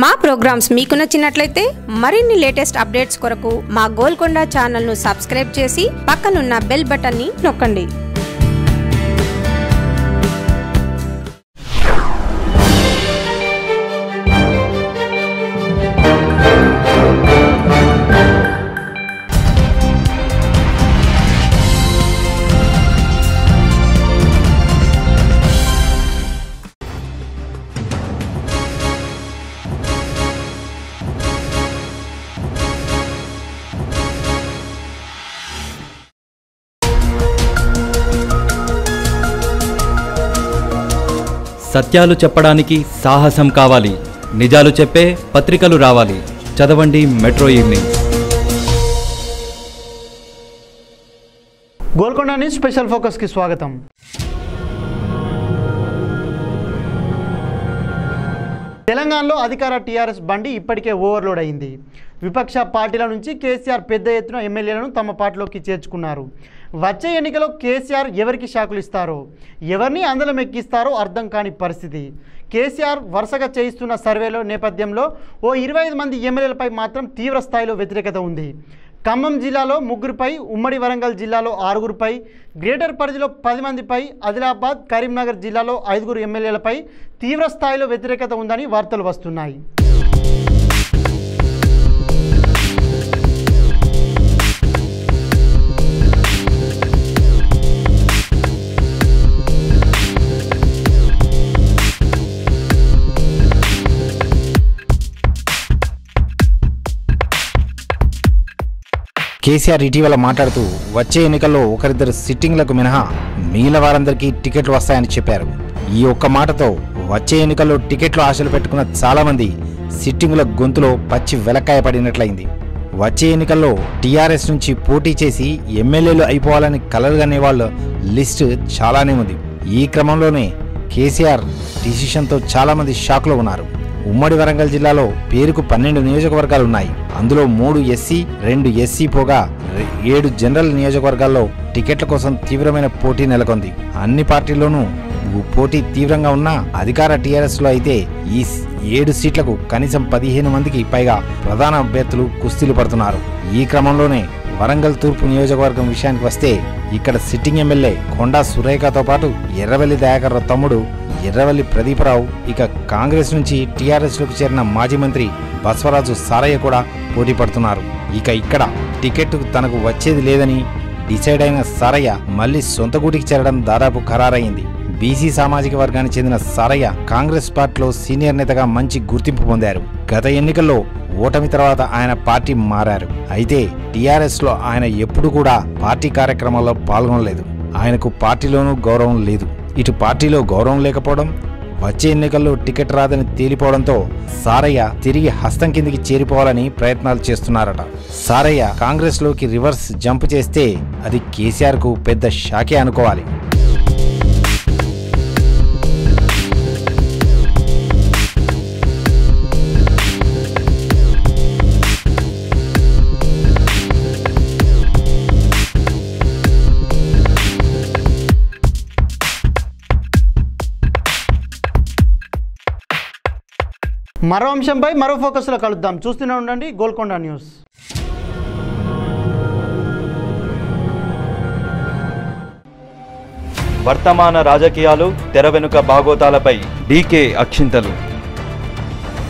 మా ప్రోగ్రామ్స్ మీకు నచ్చినట్లయితే మరిన్ని లేటెస్ట్ అప్డేట్స్ కొరకు మా గోల్కొండ ఛానల్ను సబ్స్క్రైబ్ చేసి పక్కనున్న బెల్ బటన్ని నొక్కండి. సత్యాలు చెప్పడానికి సాహసం కావాలి. నిజాలు చెప్పే పత్రికలు రావాలి. చదవండి Metro Evening. Golconda news special ఫోకస్కి స్వాగతం. తెలంగాణలో అధికార టీఆర్ఎస్ బండి ఇప్పటికే ఓవర్లోడ్ అయింది. విపక్ష పార్టీల నుంచి కేసీఆర్ పెద్ద ఎత్తున ఎమ్మెల్యేలను తమ పార్టీలోకి చేర్చుకున్నారు. వచ్చే ఎన్నికలో కేసీఆర్ ఎవరికి షాకులు ఇస్తారో ఎవరిని అందలం ఎక్కిస్తారో అర్థం కాని పరిస్థితి. కేసీఆర్ వరుసగా చేయిస్తున్న సర్వేలో నేపథ్యంలో ఓ ఇరవై ఐదు మంది ఎమ్మెల్యేలపై మాత్రం తీవ్ర స్థాయిలో వ్యతిరేకత ఉంది. ఖమ్మం జిల్లాలో ముగ్గురుపై ఉమ్మడి వరంగల్ జిల్లాలో ఆరుగురుపై గ్రేటర్ పరిధిలో పది మందిపై ఆదిలాబాద్ కరీంనగర్ జిల్లాలో ఐదుగురు ఎమ్మెల్యేలపై తీవ్ర స్థాయిలో వ్యతిరేకత ఉందని వార్తలు వస్తున్నాయి. కేసీఆర్ ఇటీవల మాట్లాడుతూ వచ్చే ఎన్నికల్లో ఒకరిద్దరు సిట్టింగ్లకు మినహా మిగిలిన వారందరికీ టికెట్లు వస్తాయని చెప్పారు. ఈ ఒక్క మాటతో వచ్చే ఎన్నికల్లో టికెట్లు ఆశలు పెట్టుకున్న చాలామంది సిట్టింగుల గొంతులో పచ్చి వెలక్కాయ పడినట్లయింది. వచ్చే ఎన్నికల్లో టీఆర్ఎస్ నుంచి పోటీ చేసి ఎమ్మెల్యేలు అయిపోవాలని కలలుగనే వాళ్ళ లిస్ట్ చాలానే ఉంది. ఈ క్రమంలోనే కేసీఆర్ డిసిషన్తో చాలామంది షాక్లో ఉన్నారు. ఉమ్మడి వరంగల్ జిల్లాలో పేరుకు పన్నెండు నియోజకవర్గాలు ఉన్నాయి అందులో మూడు ఎస్సీ రెండు ఎస్సీ పోగా ఏడు జనరల్ నియోజకవర్గాల్లో టికెట్ల కోసం తీవ్రమైన పోటీ నెలకొంది. అన్ని పార్టీల్లోనూ పోటీ తీవ్రంగా ఉన్న అధికార టీఆర్ఎస్లో అయితే ఈ ఏడు సీట్లకు కనీసం పదిహేను మందికి పైగా ప్రధాన అభ్యర్థులు కుస్తీలు పడుతున్నారు. ఈ క్రమంలోనే వరంగల్ తూర్పు నియోజకవర్గం విషయానికి వస్తే ఇక్కడ సిట్టింగ్ ఎమ్మెల్యే కొండా సురేఖతో పాటు ఎర్రవెల్లి దయాకర్ తమ్ముడు ఎర్రవల్లి ప్రదీపరావు ఇక కాంగ్రెస్ నుంచి టీఆర్ఎస్లోకి చేరిన మాజీ మంత్రి బసవరాజు సారయ్య కూడా పోటీ పడుతున్నారు. ఇక ఇక్కడ టికెట్ తనకు వచ్చేది లేదని డిసైడ్ అయిన సారయ్య మళ్ళీ సొంత గూటికి చేరడం దాదాపు ఖరారైంది. బీసీ సామాజిక వర్గానికి చెందిన సారయ్య కాంగ్రెస్ పార్టీలో సీనియర్ నేతగా మంచి గుర్తింపు పొందారు. గత ఎన్నికల్లో ఓటమి తర్వాత ఆయన పార్టీ మారారు. అయితే టీఆర్ఎస్లో ఆయన ఎప్పుడు కూడా పార్టీ కార్యక్రమాల్లో పాల్గొనలేదు. ఆయనకు పార్టీలోనూ గౌరవం లేదు. ఇటు పార్టీలో గౌరవం లేకపోవడం వచ్చే ఎన్నికల్లో టికెట్ రాదని తేలిపోవడంతో సారయ్య తిరిగి హస్తం కిందికి చేరిపోవాలని ప్రయత్నాలు చేస్తున్నారట. సారయ్య కాంగ్రెస్లోకి రివర్స్ జంప్ చేస్తే అది కేసీఆర్కు పెద్ద షాకే అనుకోవాలి. మరో అంశంపై మరో ఫోకస్లో కలుద్దాం. చూస్తూనే ఉండండి గోల్కొండ న్యూస్. వర్తమాన రాజకీయాలు తెర వెనుక బాగోతాలపై డీకే అక్షింతలు.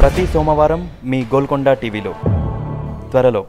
ప్రతి సోమవారం మీ గోల్కొండ టీవీలో. త్వరలో.